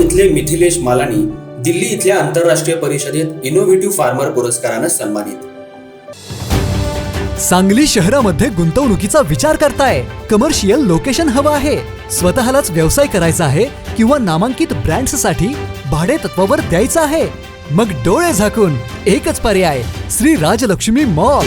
इथले मिथिलेश मालानी दिल्ली इथल्या आंतरराष्ट्रीय परिषदेत इनोव्हेटिव्ह फार्मर पुरस्कारानं सन्मानित. सांगली शहरामध्ये गुंतवणुकीचा विचार करताय. कमर्शियल लोकेशन हवं आहे. स्वतःलाच व्यवसाय करायचा आहे किंवा नामांकित ब्रँड्ससाठी भाडे तत्वावर द्यायचं आहे. मग डोळे झाकून एकच पर्याय श्री राजलक्ष्मी मॉल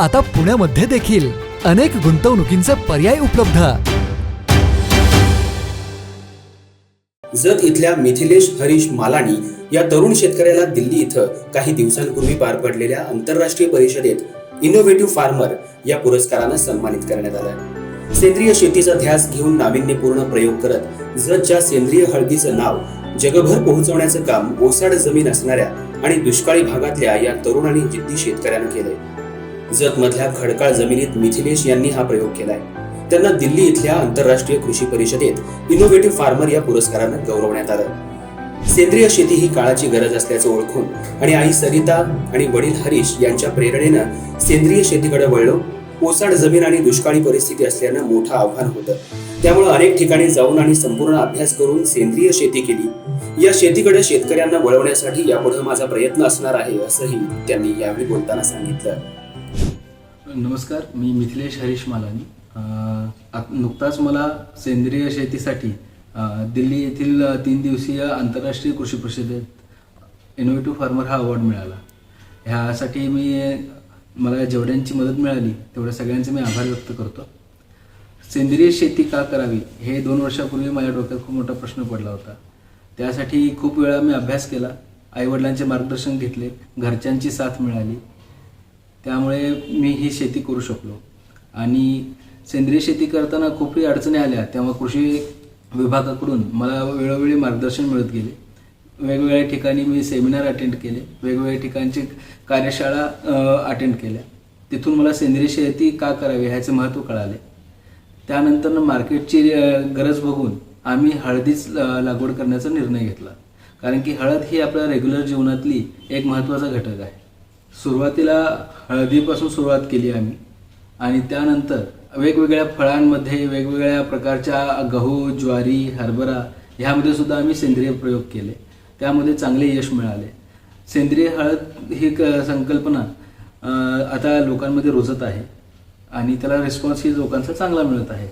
आता पुण्यामध्ये देखील अनेक गुंतवणुकींचे पर्याय उपलब्ध. जत इथल्या मिथिलेश हरीश मालानी या तरुण शेतकऱ्याला दिल्ली इथं काही दिवसांपूर्वी पार पडलेल्या आंतरराष्ट्रीय परिषदेत इनोव्हेटिव्ह फार्मर या पुरस्कारानं सन्मानित करण्यात आलं. सेंद्रिय शेतीचा ध्यास घेऊन नाविन्यपूर्ण प्रयोग करत जतच्या सेंद्रिय हळदीचं नाव जगभर पोहोचवण्याचं काम ओसाड जमीन असणाऱ्या आणि दुष्काळी भागातल्या या तरुण आणि जिद्दी शेतकऱ्यानं केलंय. जत मधल्या खडकाळ जमिनीत मिथिलेश यांनी हा प्रयोग केलाय. त्यांना दिल्ली इथल्या आंतरराष्ट्रीय कृषी परिषदेत इनोव्हेटिव्ह फार्मर या पुरस्कारानं गौरवण्यात आलं. सेंद्रिय शेती ही काळाची गरज असल्याचं ओळखून आणि आई सरिता आणि वडील हरीश यांच्या प्रेरणेनं सेंद्रिय शेतीकडे वळलो. ओसाड जमीन आणि दुष्काळी परिस्थिती असल्यानं मोठं आव्हान होतं. त्यामुळे अनेक ठिकाणी जाऊन आणि संपूर्ण अभ्यास करून सेंद्रिय शेती केली. या शेतीकडे शेतकऱ्यांना वळवण्यासाठी यापुढे माझा प्रयत्न असणार आहे असंही त्यांनी यावेळी बोलताना सांगितलं. नमस्कार मी मिथिलेश हरीश मालानी. नुकताच मला सेंद्रिय शेतीसाठी दिल्ली येथील तीन दिवसीय आंतरराष्ट्रीय कृषी परिषदेत इनोव्हेटिव्ह फार्मर हा अवॉर्ड मिळाला. ह्यासाठी मी मला जेवढ्यांची मदत मिळाली तेवढ्या सगळ्यांचे मी आभार व्यक्त करतो. सेंद्रिय शेती का करावी हे दोन वर्षापूर्वी माझ्या डोक्यात खूप मोठा प्रश्न पडला होता. त्यासाठी खूप वेळा मी अभ्यास केला आईवडिलांचे मार्गदर्शन घेतले घरच्यांची साथ मिळाली त्यामुळे मी ही शेती करू शकलो. आणि सेंद्रिय शेती करताना खूपही अडचणी आल्या तेव्हा कृषी विभागाकडून मला वेळोवेळी मार्गदर्शन मिळत गेले. वेगवेगळ्या ठिकाणी मी सेमिनार अटेंड केले वेगवेगळ्या ठिकाणची कार्यशाळा अटेंड केल्या. तिथून मला सेंद्रिय शेती का करावी ह्याचे महत्त्व कळाले. त्यानंतर मार्केटची गरज बघून आम्ही हळदीच लागवड करण्याचा निर्णय घेतला. कारण की हळद ही आपल्या रेग्युलर जीवनातली एक महत्त्वाचा घटक आहे. सुरुवातीला हळदीपासून सुरुवात केली आम्ही. आणि त्यानंतर वेगवेगळ्या फळांमध्ये वेगवेगळ्या प्रकारच्या गहू ज्वारी हरभरा ह्यामध्ये सुद्धा आम्ही सेंद्रिय प्रयोग केले. त्यामध्ये चांगले यश मिळाले. सेंद्रिय हळद ही क संकल्पना आता लोकांमध्ये रुजत आहे. आणि त्याला रिस्पॉन्स ही लोकांचा चांगला मिळत आहे.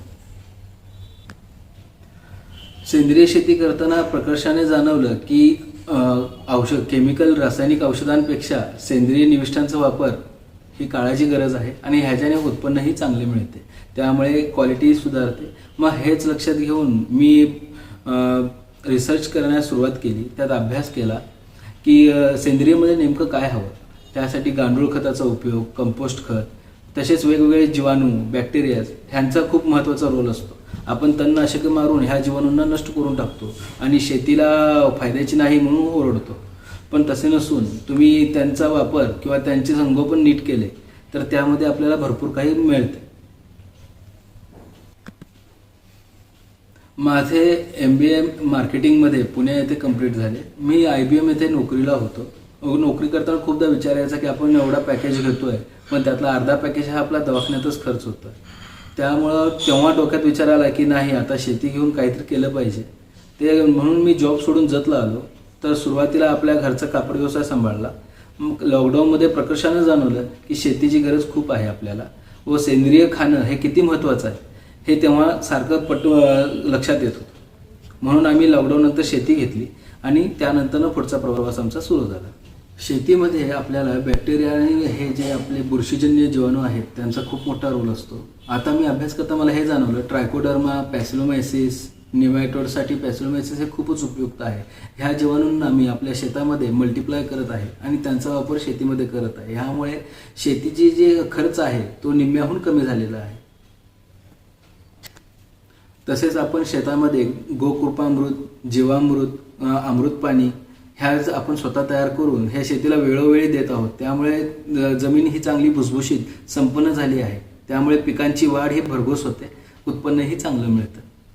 सेंद्रिय शेती करताना प्रकर्षाने जाणवलं की औषध केमिकल रासायनिक औषधांपेक्षा सेंद्रिय निविष्ठांचा वापर ही काळाची गरज आहे आणि ह्याच्याने उत्पन्नही चांगले मिळते. त्यामुळे क्वालिटी सुधारते. मग हेच लक्षात घेऊन मी रिसर्च करण्यास सुरुवात केली. त्यात अभ्यास केला की सेंद्रियमध्ये नेमकं काय हवं? त्यासाठी गांडूळ खताचा उपयोग कंपोस्ट खत तसेच वेगवेगळे जीवाणू बॅक्टेरियाज ह्यांचा खूप महत्त्वाचा रोल असतो. आपण तणनाशक मारून ह्या जीवाणूंना नष्ट करून टाकतो आणि शेतीला फायद्याची नाही म्हणून ओरडतो. पण तसे नसून तुम्ही त्यांचा वापर किंवा त्यांचे संगोपन नीट केले तर त्यामध्ये आपल्याला भरपूर काही मिळते. माझे एम बी ए मार्केटिंगमध्ये पुणे येथे कंप्लीट झाले. मी आय बी एम येथे नोकरीला होतो. नोकरी करताना खूपदा विचार यायचा की आपण एवढा पॅकेज घेतोय पण त्यातला अर्धा पॅकेज हा आपला दवाखान्यातच खर्च होतो. त्यामुळं तेव्हा डोक्यात विचार आला की नाही आता शेती घेऊन काहीतरी केलं पाहिजे. ते म्हणून मी जॉब सोडून जतला आलो. तर सुरुवातीला आपल्या घरचा कापड व्यवसाय सांभाळला. मग लॉकडाऊनमध्ये प्रकर्षानं जाणवलं की शेतीची गरज खूप आहे आपल्याला. व सेंद्रिय खाणं हे किती महत्त्वाचं आहे हे तेव्हा सारखं पट लक्षात येत होतं. म्हणून आम्ही लॉकडाऊननंतर शेती घेतली आणि त्यानंतरनं पुढचा प्रवास आमचा सुरू झाला. शेतीमध्ये आपल्याला बॅक्टेरिया आणि हे जे आपले बुरशीजन्य जीवाणू आहेत त्यांचा खूप मोठा रोल असतो. आता मी अभ्यास करता मला हे जाणवलं ट्रायकोडर्मा पॅसिलोमायसिस निमॅटोडसाठी पॅसिलोमायसिस हे खूपच उपयुक्त आहे. ह्या जीवाणूंना मी आपल्या शेतामध्ये मल्टिप्लाय करत आहे आणि त्यांचा वापर शेतीमध्ये करत आहे. ह्यामुळे शेतीची जे खर्च आहे तो निम्म्याहून कमी झालेला आहे. तसेच आपण शेतामध्ये गोकृपामृत जीवामृत अमृत पाणी ह्याच आपण स्वतः तयार करून ह्या शेतीला वेळोवेळी देत आहोत. त्यामुळे जमीन ही चांगली भुसभुशीत संपन्न झाली आहे. त्यामुळे पिकांची वाढ ही भरघोस होते. उत्पन्नही चांगलं मिळतं.